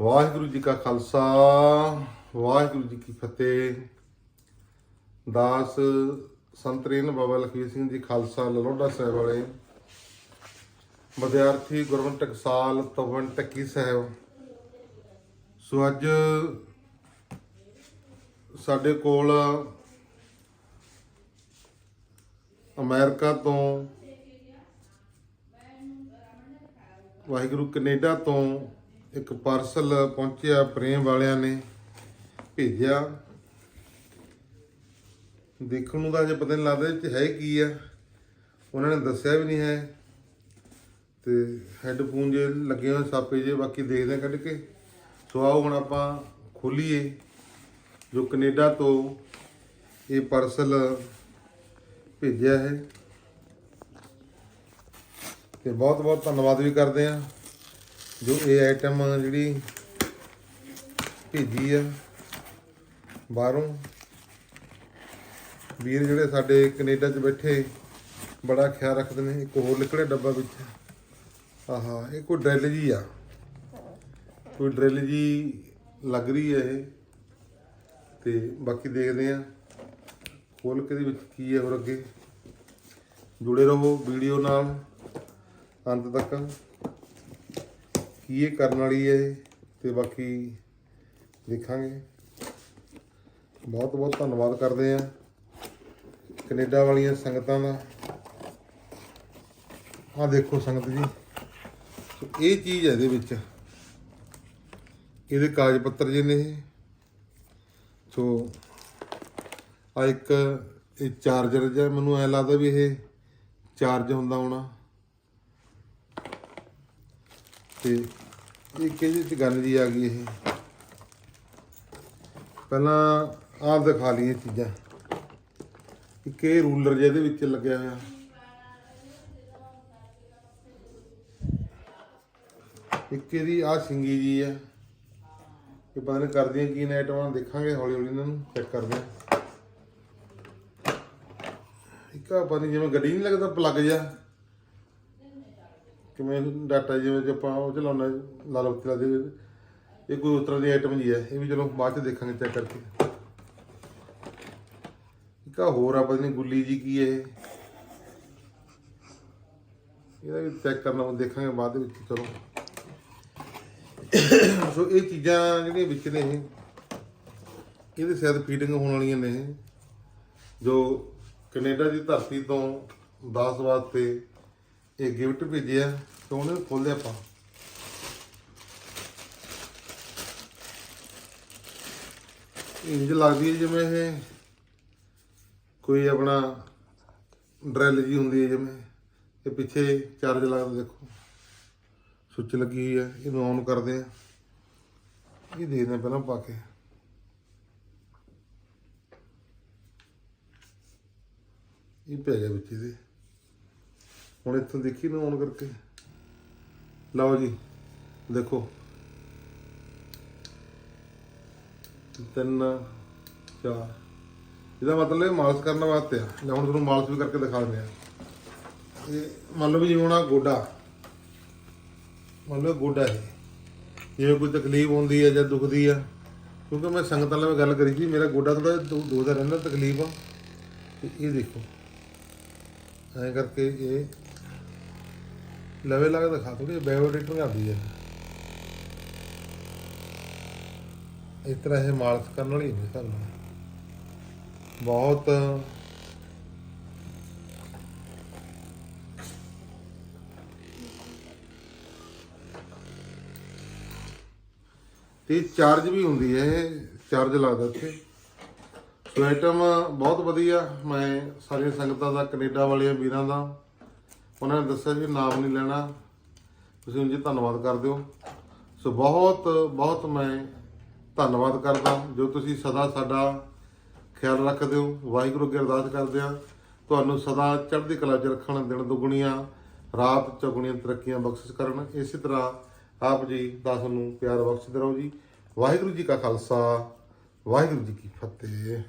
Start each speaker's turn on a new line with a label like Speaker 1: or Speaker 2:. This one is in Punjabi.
Speaker 1: ਵਾਹਿਗੁਰੂ ਜੀ ਕਾ ਖਾਲਸਾ, ਵਾਹਿਗੁਰੂ ਜੀ ਕੀ ਫਤਿਹ। ਦਾਸ ਸੰਤਰੀਨ ਬਾਬਾ ਲਖਵੀਰ ਸਿੰਘ ਜੀ ਖਾਲਸਾ ਲਲੋਡਾ ਸਾਹਿਬ ਵਾਲੇ ਵਿਦਿਆਰਥੀ ਗੁਰਮਤਿ ਟਕਸਾਲ ਤਵਨ ਟੱਕੀ ਸਾਹਿਬ। ਸੋ ਅੱਜ ਸਾਡੇ ਕੋਲ ਅਮਰੀਕਾ ਤੋਂ ਵਾਹਿਗੁਰੂ ਕੈਨੇਡਾ ਤੋਂ ਇੱਕ ਪਾਰਸਲ ਪਹੁੰਚਿਆ ਪ੍ਰੇਮ ਵਾਲਿਆਂ ਨੇ ਭੇਜਿਆ। ਦੇਖਣ ਨੂੰ ਤਾਂ ਅਜੇ ਪਤਾ ਨਹੀਂ ਲੱਗਦਾ ਇਹ 'ਚ ਹੈ ਕੀ ਆ। ਉਹਨਾਂ ਨੇ ਦੱਸਿਆ ਵੀ ਨਹੀਂ ਹੈ। ਤੇ ਹੈੱਡਫੋਨ ਜੇ ਲੱਗੇ ਹੋਏ ਸਾਪੇ ਜੇ, ਬਾਕੀ ਦੇਖਦੇ ਹਾਂ ਕੱਢ ਕੇ। ਸੋ ਆਓ ਹੁਣ ਆਪਾਂ ਖੋਲੀਏ ਜੋ ਕੈਨੇਡਾ ਤੋਂ ਇਹ ਪਾਰਸਲ ਭੇਜਿਆ ਹੈ। ਤੇ ਬਹੁਤ ਬਹੁਤ ਧੰਨਵਾਦ ਵੀ ਕਰਦੇ ਆ ਜੋ ਇਹ ਆਈਟਮ ਜਿਹੜੀ ਭੇਜੀ ਆ, ਬਾਹਰੋਂ, ਵੀਰ ਜਿਹੜੇ ਸਾਡੇ ਕੈਨੇਡਾ 'ਚ ਬੈਠੇ, ਬੜਾ ਖਿਆਲ ਰੱਖਦੇ ਨੇ, ਇੱਕ ਹੋਰ ਨਿਕਲੇ ਡੱਬਾ ਵਿੱਚ। ਆਹਾ, ਇਹ ਕੋਈ ਡਰਿਲ ਜੀ ਆ। ਕੋਈ ਡਰਿਲ ਜੀ ਲੱਗ ਰਹੀ ਹੈ ਇਹ। ਤੇ ਬਾਕੀ ਦੇਖਦੇ ਆ ਖੋਲ ਕੇ ਦੇ ਵਿੱਚ ਕੀ ਹੈ ਹੋਰ ਅੱਗੇ। ਜੁੜੇ ਰਹੋ ਵੀਡੀਓ ਨਾਲ, ਅੰਤ ਤੱਕ। ਕੀ ਇਹ ਕਰਨ ਵਾਲੀ ਹੈ ਇਹ? ਤੇ ਬਾਕੀ ਦੇਖਾਂਗੇ। ਬਹੁਤ ਬਹੁਤ ਧੰਨਵਾਦ ਕਰਦੇ ਆ ਕੈਨੇਡਾ ਵਾਲੀਆਂ ਸੰਗਤਾਂ ਦਾ। ਆਹ ਦੇਖੋ ਸੰਗਤ ਜੀ। ਸੋ ਇਹ ਚੀਜ਼ ਹੈ ਇਹਦੇ ਵਿੱਚ। ਇਹਦੇ ਕਾਗਜ਼ ਪੱਤਰ ਜੇ ਨੇ ਇਹ। ਸੋ ਆ ਇੱਕ ਇਹ ਚਾਰਜਰ ਜਿਹਾ, ਮੈਨੂੰ ਐ ਲੱਗਦਾ ਵੀ ਇਹ ਚਾਰਜ ਹੁੰਦਾ ਹੋਣਾ। ਤੇ ਇਹ ਕਿਹਦੇ ਚ ਗੱਲ ਜੀ ਆ ਗਈ ਇਹ? ਪਹਿਲਾਂ ਆਪ ਦਿਖਾ ਲਈਏ ਚੀਜ਼ਾਂ। ਇੱਕ ਇਹ ਰੂਲਰ ਜਿਹਦੇ ਵਿੱਚ ਲੱਗਿਆ ਹੋਇਆ। ਇੱਕ ਇਹਦੀ ਆ ਸਿੰਗੀ ਜੀ ਆ। ਇਹ ਪਤਾ ਨਹੀਂ ਕਰਦੀਆਂ ਕੀ ਨੇ ਆਈਟਮਾਂ ਦੇਖਾਂਗੇ ਹੌਲੀ ਹੌਲੀ ਇਹਨਾਂ ਨੂੰ ਚੈੱਕ ਕਰਦੇ ਆ ਇੱਕ ਆ ਪਤਾ ਨੀ ਜਿਵੇਂ ਗੱਡੀ ਨਹੀਂ ਲੱਗਦਾ ਪਲੱਗ ਜਾ ਕਿਵੇਂ ਡਾਟਾ ਜਿਵੇਂ ਜੇ ਆਪਾਂ ਉਹ ਚਲਾਉਣਾ ਲਾਲ ਬੱਤੀ ਲਾ ਦੇ ਇਹ ਕੋਈ ਉਸ ਤਰ੍ਹਾਂ ਦੀ ਆਈਟਮ ਜੀ ਹੈ, ਇਹ ਵੀ ਚਲੋ ਬਾਅਦ ਚ ਦੇਖਾਂਗੇ ਚੈੱਕ ਕਰਕੇ। ਇੱਕ ਆ ਹੋਰ ਆ, ਪਤਾ ਨਹੀਂ ਗੁੱਲੀ ਜੀ ਕੀ ਹੈ ਇਹਦਾ ਵੀ ਚੈੱਕ ਕਰਨਾ ਦੇਖਾਂਗੇ ਬਾਅਦ ਦੇ ਵਿੱਚ, ਚਲੋ। ਸੋ ਇਹ ਚੀਜ਼ਾਂ ਜਿਹੜੀਆਂ ਵਿੱਚ ਨੇ ਇਹ, ਇਹਦੇ ਸ਼ਾਇਦ ਫੀਡਿੰਗ ਹੋਣ ਵਾਲੀਆਂ ਨੇ ਜੋ ਕੈਨੇਡਾ ਦੀ ਧਰਤੀ ਤੋਂ ਦਾਸ ਵਾਸਤੇ ਇਹ ਗਿਫਟ ਭੇਜਿਆ ਤਾਂ ਉਹਨੇ ਖੋਲਿਆ ਆਪਾਂ। ਇੰਜ ਲੱਗਦੀ ਹੈ ਜਿਵੇਂ ਇਹ ਕੋਈ ਆਪਣਾ ਡਰੈਲ ਜੀ ਹੁੰਦੀ ਹੈ ਜਿਵੇਂ। ਇਹ ਪਿੱਛੇ ਚਾਰਜ ਲੱਗਦਾ ਦੇਖੋ। ਸੁੱਚ ਲੱਗੀ ਹੋਈ ਹੈ, ਇਹਨੂੰ ਔਨ ਕਰਦੇ ਆ। ਇਹ ਦੇਖਦੇ ਹਾਂ ਪਹਿਲਾਂ ਪਾ ਕੇ। ਇਹ ਪੈ ਗਿਆ ਵਿੱਚ ਇਹਦੇ। ਹੁਣ ਇੱਥੋਂ ਦੇਖੀ ਨਾ ਔਨ ਕਰਕੇ। ਲਓ ਜੀ, ਦੇਖੋ। ਤਿੰਨ, ਚਾਰ। ਇਹਦਾ ਮਤਲਬ ਇਹ ਮਾਲਸ਼ ਕਰਨ ਵਾਸਤੇ ਆ। ਲੈ ਹੁਣ ਤੁਹਾਨੂੰ ਮਾਲਸ਼ ਵੀ ਕਰਕੇ ਦਿਖਾ ਦਿੰਦੇ ਆ। ਇਹ ਮੰਨ ਲਓ ਵੀ ਜਿਵੇਂ ਹੁਣ ਆਹ ਗੋਡਾ। ਮੰਨ ਲਓ ਗੋਡਾ ਇਹ। ਜਿਵੇਂ ਕੋਈ ਤਕਲੀਫ ਹੁੰਦੀ ਹੈ ਜਾਂ ਦੁਖਦੀ ਆ। ਕਿਉਂਕਿ ਮੈਂ ਸੰਗਤਾਂ ਨਾਲ ਗੱਲ ਕਰੀ ਸੀ, ਮੇਰਾ ਗੋਡਾ ਥੋੜਾ ਦੁਖਦਾ ਰਹਿੰਦਾ ਤਕਲੀਫ ਆ। ਇਹ ਦੇਖੋ। ਐਂ ਕਰਕੇ ਇਹ ਲਵੇ ਲਾ ਕੇ ਦਿਖਾ ਥੋੜੀ ਬਾਇਓਡੇਟਰ ਆਉਂਦੀ ਹੈ ਇਸ ਤਰ੍ਹਾਂ ਇਹ ਮਾਲਸ਼ ਕਰਨ ਵਾਲੀ ਹੈ ਸਰ। ਬਹੁਤ ਤੇ ਚਾਰਜ ਵੀ ਹੁੰਦੀ ਹੈ ਇਹ ਚਾਰਜ ਲੱਗਦਾ ਇੱਥੇ। ਸੋ ਆਈਟਮ ਬਹੁਤ ਵਧੀਆ, ਮੈਂ ਸਾਰੀਆਂ ਸੰਗਤਾਂ ਦਾ, ਕੈਨੇਡਾ ਵਾਲਿਆਂ ਵੀਰਾਂ ਦਾ ਉਹਨਾਂ ਨੇ ਦੱਸਿਆ ਜੀ, ਨਾਮ ਨਹੀਂ ਲੈਣਾ। ਤੁਸੀਂ ਉਂਝ ਧੰਨਵਾਦ ਕਰ ਦਿਓ। ਸੋ ਬਹੁਤ ਬਹੁਤ ਮੈਂ ਧੰਨਵਾਦ ਕਰਦਾ। ਜੋ ਤੁਸੀਂ ਸਦਾ ਸਾਡਾ ਖਿਆਲ ਰੱਖਦੇ ਹੋ, ਵਾਹਿਗੁਰੂ ਅੱਗੇ ਅਰਦਾਸ ਕਰਦੇ ਆ। ਤੁਹਾਨੂੰ ਸਦਾ ਚੜ੍ਹਦੀ ਕਲਾ 'ਚ ਰੱਖਣ, ਦਿਨ ਦੁਗਣੀਆਂ, ਰਾਤ ਚੌਗੁਣੀਆਂ ਤਰੱਕੀਆਂ ਬਖਸ਼ਿਸ਼ ਕਰਨ। ਇਸੇ ਤਰ੍ਹਾਂ ਆਪ ਜੀ ਦਾਸ ਨੂੰ ਪਿਆਰ ਬਖਸ਼ਦੇ ਰਹੋ ਜੀ। ਵਾਹਿਗੁਰੂ ਜੀ ਕਾ ਖਾਲਸਾ, ਵਾਹਿਗੁਰੂ ਜੀ ਕੀ ਫਤਿਹ।